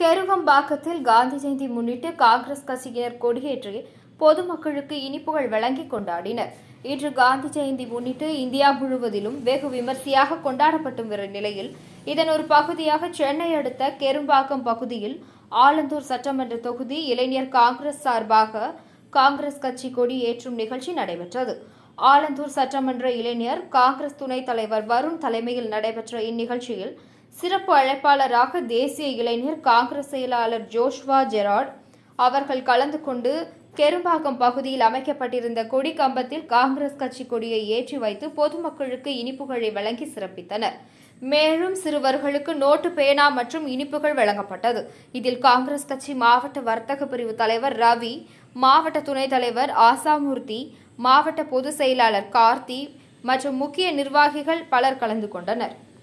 கெருவம்பாக்கத்தில் காந்தி ஜெயந்தி முன்னிட்டு காங்கிரஸ் கட்சியினர் கொடியேற்றி பொதுமக்களுக்கு இனிப்புகள் வழங்கி கொண்டாடினர். இன்று காந்தி ஜெயந்தி முன்னிட்டு இந்தியா முழுவதிலும் வெகு விமர்சையாக கொண்டாடப்பட்டு வரும் நிலையில் இதன் ஒரு பகுதியாக சென்னை அடுத்த கெரும்பாக்கம் பகுதியில் ஆலந்தூர் சட்டமன்ற தொகுதி இளைஞர் காங்கிரஸ் சார்பாக காங்கிரஸ் கட்சி கொடி ஏற்றும் நிகழ்ச்சி நடைபெற்றது. ஆலந்தூர் சட்டமன்ற இளைஞர் காங்கிரஸ் துணைத் தலைவர் வருண் தலைமையில் நடைபெற்ற இந்நிகழ்ச்சியில் சிறப்பு அழைப்பாளராக தேசிய இளைஞர் காங்கிரஸ் செயலாளர் ஜோஷ்வா ஜெரார்ட் அவர்கள் கலந்து கொண்டு கெரும்பாக்கம் பகுதியில் அமைக்கப்பட்டிருந்த கொடி கம்பத்தில் காங்கிரஸ் கட்சி கொடியை ஏற்றி வைத்து பொதுமக்களுக்கு இனிப்புகளை வழங்கி சிறப்பித்தனர். மேலும் சிறுவர்களுக்கு நோட்டு பேனா மற்றும் இனிப்புகள் வழங்கப்பட்டது. இதில் காங்கிரஸ் கட்சி மாவட்ட வர்த்தக பிரிவு தலைவர் ரவி மாவட்ட துணைத் தலைவர் ஆசாமூர்த்தி மாவட்ட பொதுச் செயலாளர் கார்த்தி மற்றும் முக்கிய நிர்வாகிகள் பலர் கலந்து கொண்டனர்.